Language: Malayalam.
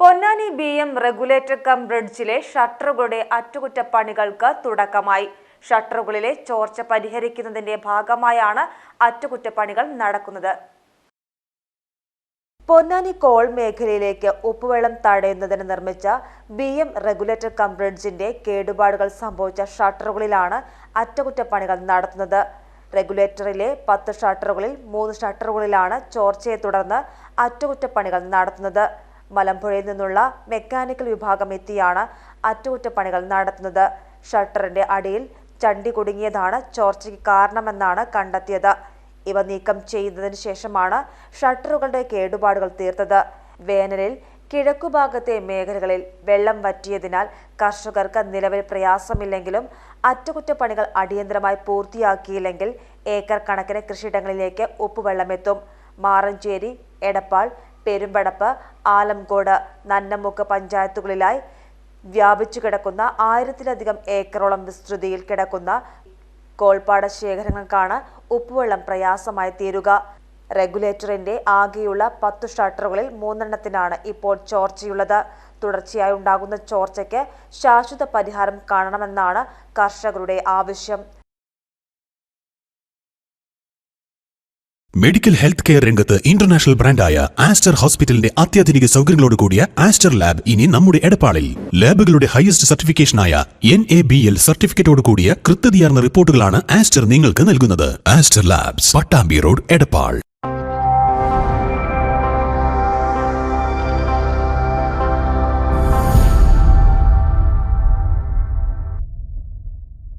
Ponnani B M regulator cum ബ്രിഡ്ജിലെ ഷട്ടറുകളുടെ അറ്റകുറ്റപ്പണികൾക്ക് തുടക്കമായി. ഷട്ടറുകളിലെ ചോർച്ച പരിഹരിക്കുന്നതിന്റെ ഭാഗമായാണ് അറ്റകുറ്റപ്പണികൾ നടക്കുന്നത്. പൊന്നാനി കോൾ മേഖലയിലേക്ക് ഉപ്പുവെള്ളം തടയുന്നതിന് നിർമ്മിച്ച ബി എം റെഗുലേറ്റർ കം ബ്രിഡ്ജിന്റെ കേടുപാടുകൾ സംഭവിച്ച ഷട്ടറുകളിലാണ് അറ്റകുറ്റപ്പണികൾ നടത്തുന്നത്. റെഗുലേറ്ററിലെ പത്ത് ഷട്ടറുകളിൽ മൂന്ന് ഷട്ടറുകളിലാണ് ചോർച്ചയെ തുടർന്ന് അറ്റകുറ്റപ്പണികൾ നടത്തുന്നത്. മലമ്പുഴയിൽ നിന്നുള്ള മെക്കാനിക്കൽ വിഭാഗം എത്തിയാണ് അറ്റകുറ്റപ്പണികൾ നടത്തുന്നത്. ഷട്ടറിന്റെ അടിയിൽ ചണ്ടി കുടുങ്ങിയതാണ് ചോർച്ചയ്ക്ക് കാരണമെന്നാണ് കണ്ടെത്തിയത്. ഇവ നീക്കം ചെയ്യുന്നതിന് ശേഷമാണ് ഷട്ടറുകളുടെ കേടുപാടുകൾ തീർത്തത്. വേനലിൽ കിഴക്കുഭാഗത്തെ മേഖലകളിൽ വെള്ളം വറ്റിയതിനാൽ കർഷകർക്ക് നിലവിൽ പ്രയാസമില്ലെങ്കിലും അറ്റകുറ്റപ്പണികൾ അടിയന്തരമായി പൂർത്തിയാക്കിയില്ലെങ്കിൽ ഏക്കർ കണക്കിന് കൃഷിയിടങ്ങളിലേക്ക് ഉപ്പുവെള്ളമെത്തും മാറഞ്ചേരി എടപ്പാൾ പെരുമ്പടപ്പ് ആലംകോട് നന്നമുക്ക് പഞ്ചായത്തുകളിലായി വ്യാപിച്ചു കിടക്കുന്ന ആയിരത്തിലധികം ഏക്കറോളം വിസ്തൃതിയിൽ കിടക്കുന്ന കോൾപ്പാട ശേഖരങ്ങൾക്കാണ് ഉപ്പുവെള്ളം പ്രയാസമായി തീരുക. റെഗുലേറ്ററിന്റെ ആകെയുള്ള പത്തു ഷട്ടറുകളിൽ മൂന്നെണ്ണത്തിനാണ് ഇപ്പോൾ ചോർച്ചയുള്ളത്. തുടർച്ചയായി ഉണ്ടാകുന്ന ചോർച്ചയ്ക്ക് ശാശ്വത പരിഹാരം കാണണമെന്നാണ് കർഷകരുടെ ആവശ്യം. മെഡിക്കൽ ഹെൽത്ത് കെയർ രംഗത്ത് ഇന്റർനാഷണൽ ബ്രാൻഡായ ആസ്റ്റർ ഹോസ്പിറ്റലിന്റെ അത്യാധുനിക സൗകര്യങ്ങളോട് കൂടിയ ആസ്റ്റർ ലാബ് ഇനി നമ്മുടെ എടപ്പാളിൽ. ലാബുകളുടെ ഹയസ്റ്റ് സർട്ടിഫിക്കേഷനായ എൻ എ ബി എൽ സർട്ടിഫിക്കറ്റോട് കൂടിയ കൃത്യതയാർന്ന റിപ്പോർട്ടുകളാണ് ആസ്റ്റർ നിങ്ങൾക്ക് നൽകുന്നത്. Aster labs Pattambi road Edappal.